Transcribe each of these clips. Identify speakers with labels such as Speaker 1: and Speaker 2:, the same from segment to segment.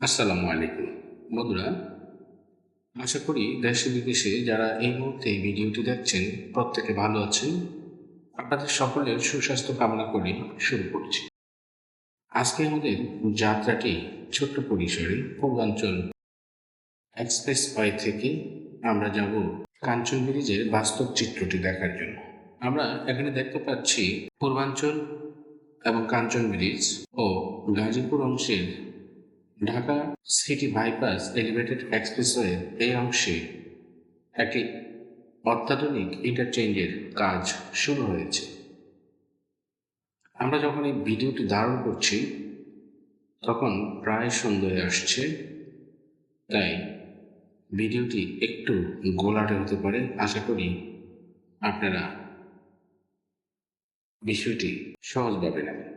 Speaker 1: আসসালামু আলাইকুম। বন্ধুরা, আশা করি দেশে বিদেশে যারা এই মুহূর্তে এই ভিডিওটি দেখছেন, প্রত্যেকে ভালো আছেন। আপনাদের সকলের সুস্বাস্থ্য কামনা করে শুরু করছি। আজকে আমাদের যাত্রাটি ছোট্ট পরিসরে পূর্বাঞ্চল এক্সপ্রেস ওয়ে থেকে আমরা যাব কাঞ্চন ব্রিজের বাস্তব চিত্রটি দেখার জন্য। আমরা এখানে দেখতে পাচ্ছি পূর্বাঞ্চল এবং কাঞ্চন ব্রিজ ও গাজীপুর অংশের Dhaka city bypass elevated expressway এই অংশে একটি অত্যাধুনিক ইন্টারচেঞ্জের কাজ শুরু হয়েছে। আমরা যখন এই ভিডিওটি ধারণ করছি, তখন প্রায় সন্ধ্যা আসছে, তাই ভিডিওটি একটু গোলাটে হতে পারে। আশা করি আপনারা বিষয়টি সহজভাবে নেবেন।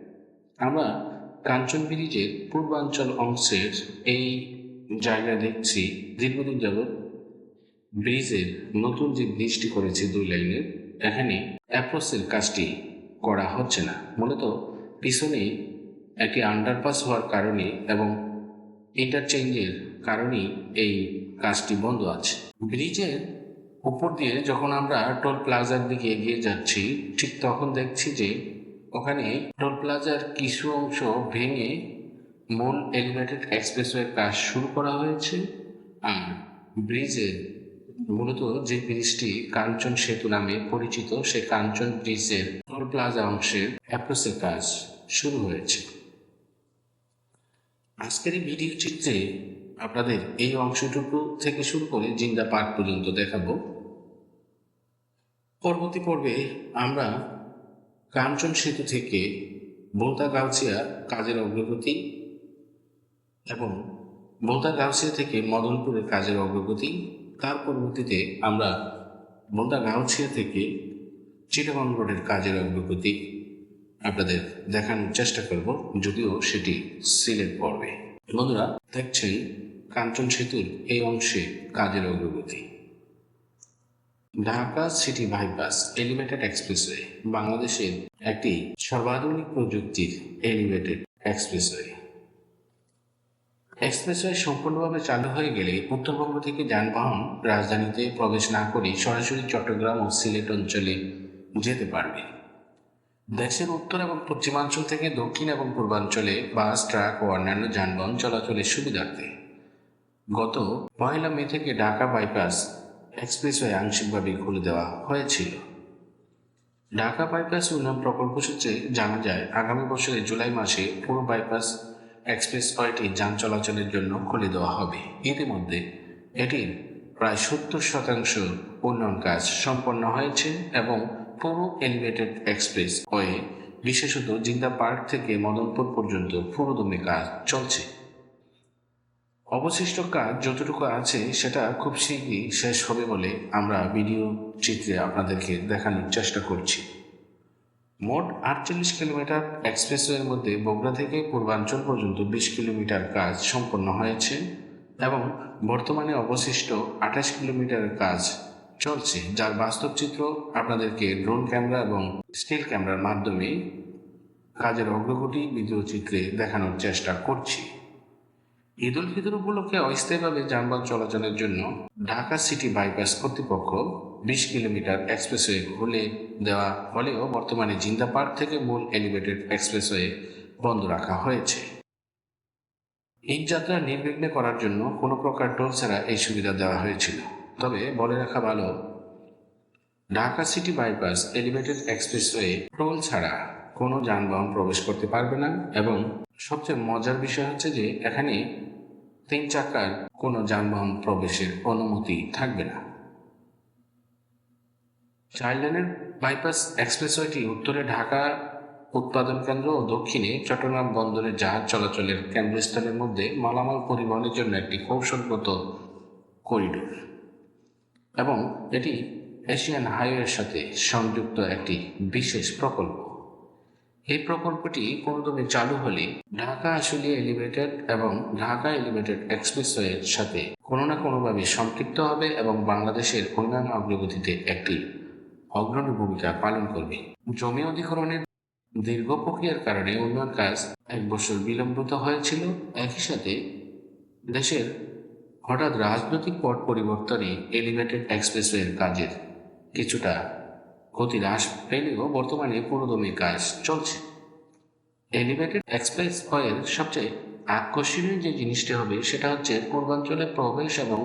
Speaker 1: আমরা কাঞ্চন ব্রিজের পূর্বাঞ্চল অংশের এই জায়গা দেখছি, দীর্ঘদিন যাবৎ ব্রিজের নতুন যে ব্রিজটি করেছে দুই লাইনের এখানে অ্যাপ্রোচের কাজটি করা হচ্ছে না। মূলত পিছনে একটি আন্ডারপাস হওয়ার কারণে এবং ইন্টারচেঞ্জের কারণেই এই কাজটি বন্ধ আছে। ব্রিজের উপর দিয়ে যখন আমরা টোল প্লাজার দিকে এগিয়ে যাচ্ছি, ঠিক তখন দেখছি যে ওখানে টোল প্লাজার কিছু অংশ ভেঙে মূল এলিভেটেড এক্সপ্রেসওয়ের কাজ শুরু করা হয়েছে। আর ব্রিজের মূলত যে ব্রিজটি কাঞ্চন সেতু নামে পরিচিত সেই কাঞ্চন ব্রিজের টোল প্লাজা অংশের অ্যাপ্রোচের কাজ শুরু হয়েছে। আজকের এই ভিডিও চিত্রে আপনাদের এই অংশটুকু থেকে শুরু করে জিন্দা পার্ক পর্যন্ত দেখাবো। পরবর্তী পর্বে আমরা কাঞ্চন সেতু থেকে বোলতা গাউছিয়া কাজের অগ্রগতি এবং বোলতা গাউছিয়া থেকে মদনপুরের কাজের অগ্রগতি। তার পরবর্তীতে আমরা বোলতা গাউছিয়া থেকে চিটাগং রোডের কাজের অগ্রগতি আপনাদের দেখানোর চেষ্টা করব, যদিও সেটি সিলেট পর্বে। বন্ধুরা, দেখছেন কাঞ্চন সেতুর এই অংশে কাজের অগ্রগতি। Dhaka city bypass elevated expressway, বাংলাদেশের একটি সর্বাধুনিক প্রযুক্তির এলিভেটেড এক্সপ্রেসওয়ে। এক্সপ্রেসওয়ে সম্পূর্ণভাবে চালু হয়ে গেলে উত্তরবঙ্গ থেকে যানবাহন রাজধানীতে প্রবেশ না করে সরাসরি চট্টগ্রাম ও সিলেট অঞ্চলে যেতে পারবে। দেশের উত্তর এবং পশ্চিমাঞ্চল থেকে দক্ষিণ এবং পূর্বাঞ্চলে বাস, ট্রাক ও অন্যান্য যানবাহন চলাচলের সুবিধার্থে গত পয়লা মে থেকে ঢাকা বাইপাস এক্সপ্রেসওয়ে আংশিকভাবে খুলে দেওয়া হয়েছিল। ঢাকা বাইপাস উন্নয়ন প্রকল্প সূত্রে জানা যায়, আগামী বছরের জুলাই মাসে পুরো বাইপাস এক্সপ্রেসওয়েটি যান চলাচলের জন্য খুলে দেওয়া হবে। ইতিমধ্যে এটির প্রায় সত্তর শতাংশ উন্নয়ন কাজ সম্পন্ন হয়েছে এবং পুরো এলিভেটেড এক্সপ্রেস ওয়ে বিশেষত জিন্দা পার্ক থেকে মদনপুর পর্যন্ত পুরোদমে কাজ চলছে। অবশিষ্ট কাজ যতটুকু আছে সেটা খুব শীঘ্রই শেষ হবে বলে আমরা ভিডিও চিত্রে আপনাদেরকে দেখানোর চেষ্টা করছি। মোট আটচল্লিশ কিলোমিটার এক্সপ্রেসওয়ের মধ্যে বগুড়া থেকে পূর্বাঞ্চল পর্যন্ত বিশ কিলোমিটার কাজ সম্পন্ন হয়েছে এবং বর্তমানে অবশিষ্ট আঠাশ কিলোমিটারের কাজ চলছে, যার বাস্তব চিত্র আপনাদেরকে ড্রোন ক্যামেরা এবং স্টিল ক্যামেরার মাধ্যমে কাজের অগ্রগতি ভিডিও চিত্রে দেখানোর চেষ্টা করছি। ঈদ উল ফিতর উপলক্ষে অস্থায়ীভাবে যানবাহন চলাচলের জন্য ঢাকা সিটি বাইপাস কর্তৃপক্ষ বিশ কিলোমিটার এক্সপ্রেসওয়ে খুলে দেওয়া হলেও বর্তমানে জিন্দা পার্ক থেকে মূল এলিভেটেড এক্সপ্রেসওয়ে বন্ধ রাখা হয়েছে। এই যাত্রা নির্বিঘ্নে করার জন্য কোনো প্রকার টোল ছাড়া এই সুবিধা দেওয়া হয়েছিল। তবে বলে রাখা ভালো, Dhaka city bypass elevated expressway toll ছাড়া কোনো যানবাহন প্রবেশ করতে পারবে না এবং সবচেয়ে মজার বিষয় হচ্ছে যে এখানে তিন চাকার কোনো যানবাহন প্রবেশের অনুমতি থাকবে না। চার লেনের বাইপাস এক্সপ্রেসওয়েটি উত্তরে ঢাকা উৎপাদন কেন্দ্র ও দক্ষিণে চট্টগ্রাম বন্দরের জাহাজ চলাচলের কেন্দ্রস্থলের মধ্যে মালামাল পরিবহনের জন্য একটি কৌশলগত করিডোর এবং এটি এশিয়ান হাইওয়ের সাথে সংযুক্ত একটি বিশেষ প্রকল্প। এই প্রকল্পটি কোনোদমে চালু হলে ঢাকা আশুলিয়া এলিভেটেড এবং ঢাকা এলিভেটেড এক্সপ্রেসওয়ের সাথে কোনো না কোনোভাবে সম্পৃক্ত হবে এবং বাংলাদেশের উন্নয়ন অগ্রগতিতে একটি অগ্রণী ভূমিকা পালন করবে। জমি অধিগ্রহণের দীর্ঘ প্রক্রিয়ার কারণে উন্নয়ন কাজ এক বছর বিলম্বিত হয়েছিল। একই সাথে দেশের হঠাৎ রাজনৈতিক পট পরিবর্তনে এলিভেটেড এক্সপ্রেসওয়ের কাজের কিছুটা গতি হ্রাস পেলেও বর্তমানে পুরোদমে কাজ চলছে। এলিভেটেড এক্সপ্রেস ওয়ের সবচেয়ে আকর্ষণীয় যে জিনিসটি হবে, সেটা হচ্ছে পূর্বাঞ্চলে প্রবেশ এবং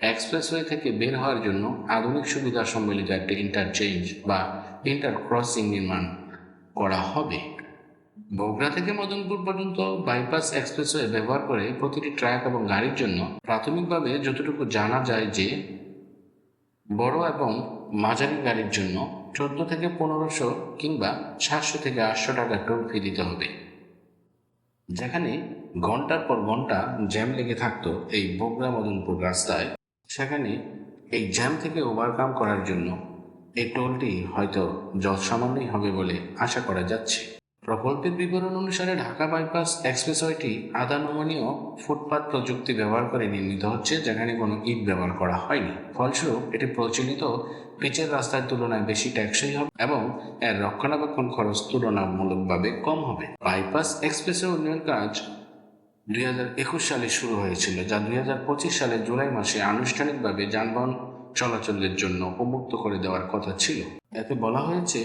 Speaker 1: এক্সপ্রেসওয়ে থেকে বের হওয়ার জন্য আধুনিক সুবিধা সম্মিলিত একটি ইন্টারচেঞ্জ বা ইন্টার ক্রসিং নির্মাণ করা হবে। বগুড়া থেকে মদনপুর পর্যন্ত বাইপাস এক্সপ্রেসওয়ে ব্যবহার করে প্রতিটি ট্রাক এবং গাড়ির জন্য প্রাথমিকভাবে যতটুকু জানা যায় যে বড় এবং মাঝারি গাড়ির জন্য চোদ্দ থেকে পনেরোশো কিংবা সাতশো থেকে আটশো টাকা টোল ফি দিতে হবে। যেখানে ঘণ্টার পর ঘণ্টা জ্যাম লেগে থাকতো এই বগুড়া মদনপুর রাস্তায়, সেখানে এই জ্যাম থেকে ওভারকাম করার জন্য এই টোলটি হয়তো যৎসামান্যই হবে বলে আশা করা যাচ্ছে। প্রকল্পের বিবরণ অনুসারে ঢাকা বাইপাস এক্সপ্রেসওয়েটি আধা নমনীয় ফুটপাত প্রযুক্তি ব্যবহার করে নির্মিত হচ্ছে, যেখানে কোনো ইট ব্যবহার করা হয়নি। ফলস্বরূপ, এটি প্রচলিত পিচের রাস্তার তুলনায় বেশি ট্যাক্সই হবে এবং এর রক্ষণাবেক্ষণ খরচ তুলনামূলকভাবে কম হবে। বাইপাস এক্সপ্রেসের উন্নয়ন কাজ দুই হাজার একুশ সালে শুরু হয়েছিল, যা দুই হাজার পঁচিশ সালের জুলাই মাসে আনুষ্ঠানিকভাবে যানবাহন চলাচলের জন্য উন্মুক্ত করে দেওয়ার কথা ছিল। এতে বলা হয়েছে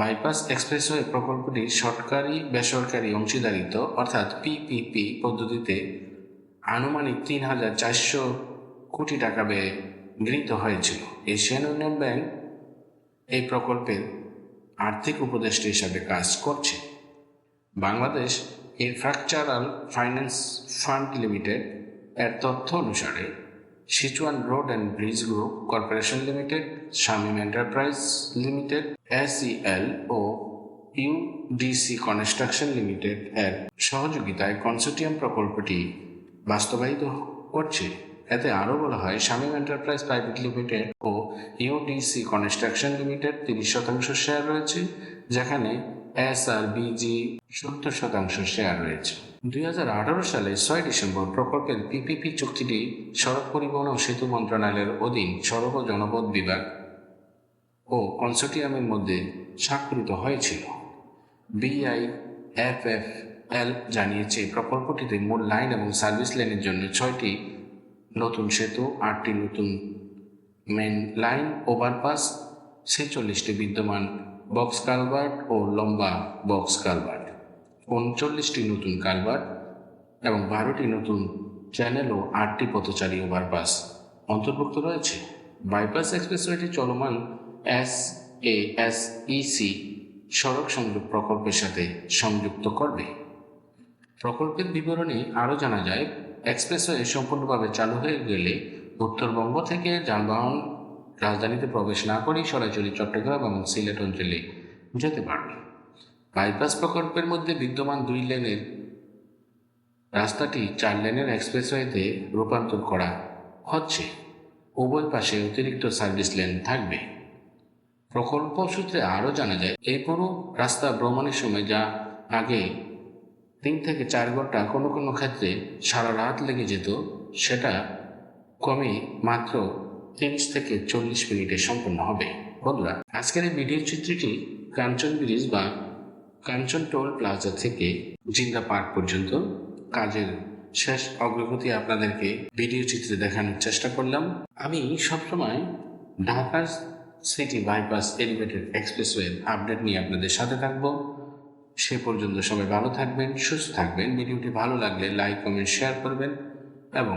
Speaker 1: বাইপাস এক্সপ্রেসওয়ে প্রকল্পটি সরকারি, বেসরকারি অংশীদারিত্ব অর্থাৎ পিপিপি পদ্ধতিতে আনুমানিক তিন হাজার চারশো কোটি টাকা ব্যয়ে গৃহীত হয়েছিল। এশিয়ান ইউনিয়ন ব্যাংক এই প্রকল্পের আর্থিক উপদেষ্টা হিসাবে কাজ করছে। Bangladesh infrastructural finance fund limited এর তথ্য অনুসারে Sichuan road and bridge group corporation limited Shamim enterprise limited SEL ও ইউডিসি কনস্ট্রাকশন লিমিটেড এর সহযোগিতায় কনসোর্টিয়াম প্রকল্পটি বাস্তবায়িত করছে এতে আরও বলা হয় শামীম এন্টারপ্রাইজ প্রাইভেট লিমিটেড ও ইউডিসি কনস্ট্রাকশন লিমিটেড তিরিশ শতাংশ শেয়ার রয়েছে, যেখানে এস আর বিজি সত্তর শতাংশ শেয়ার রয়েছে। দুই সালে ছয় ডিসেম্বর প্রকল্পের পিপিপি চুক্তিটি সড়ক পরিবহন ও সেতু মন্ত্রণালয়ের অধীন সড়ক ও জনপথ বিভাগ ও কনসোর্টিয়ামের মধ্যে স্বাক্ষরিত হয়েছিল। বিআই এফ এফ এল জানিয়েছে, প্রকল্পটিতে মূল লাইন এবং সার্ভিস লেনের জন্য ছয়টি নতুন সেতু, আটটি নতুন মেন লাইন ওভারপাস ছেচল্লিশটি বিদ্যমান বক্স কালভার্ট ও লম্বা বক্স কালভার্ট উনচল্লিশটি নতুন কালভার্ট এবং বারোটি নতুন চ্যানেল ও আটটি পথচারী ওভারপাস অন্তর্ভুক্ত রয়েছে বাইপাস এক্সপ্রেসওয়েটি চলমান এস এ এস ইসি সড়ক সংযোগ প্রকল্পের সাথে সংযুক্ত করবে। প্রকল্পের বিবরণে আরও জানা যায় এক্সপ্রেসওয়ে সম্পূর্ণভাবে চালু হয়ে গেলে উত্তরবঙ্গ থেকে যানবাহন রাজধানীতে প্রবেশ না করেই সরাসরি চট্টগ্রাম এবং সিলেট অঞ্চলে যেতে পারবে। বাইপাস প্রকল্পের মধ্যে বিদ্যমান দুই লেনের রাস্তাটি চার লেনের এক্সপ্রেসওয়েতে রূপান্তর করা হচ্ছে। উভয় পাশে অতিরিক্ত সার্ভিস লেন থাকবে। প্রকল্প সূত্রে আরও জানা যায়, এই পুরো রাস্তা ভ্রমণের সময় যা আগে তিন থেকে চার ঘণ্টা কোনো কোনো ক্ষেত্রে সারা রাত লেগে যেত, সেটা কমে মাত্র তিরিশ থেকে চল্লিশ মিনিটে সম্পন্ন হবে। বন্ধুরা, আজকের এই ভিডিও চিত্রটি কাঞ্চন ব্রিজ বা কাঞ্চন টোল প্লাজা থেকে জিন্দা পার্ক পর্যন্ত কাজের শেষ অগ্রগতি আপনাদেরকে ভিডিও চিত্রে দেখানোর চেষ্টা করলাম। আমি সবসময় ঢাকার city bypass elevated expressway update নিয়ে আপনাদের সাথে থাকব। সে পর্যন্ত সবাই ভালো থাকবেন, সুস্থ থাকবেন। ভিডিওটি ভালো লাগলে লাইক, কমেন্ট, শেয়ার করবেন এবং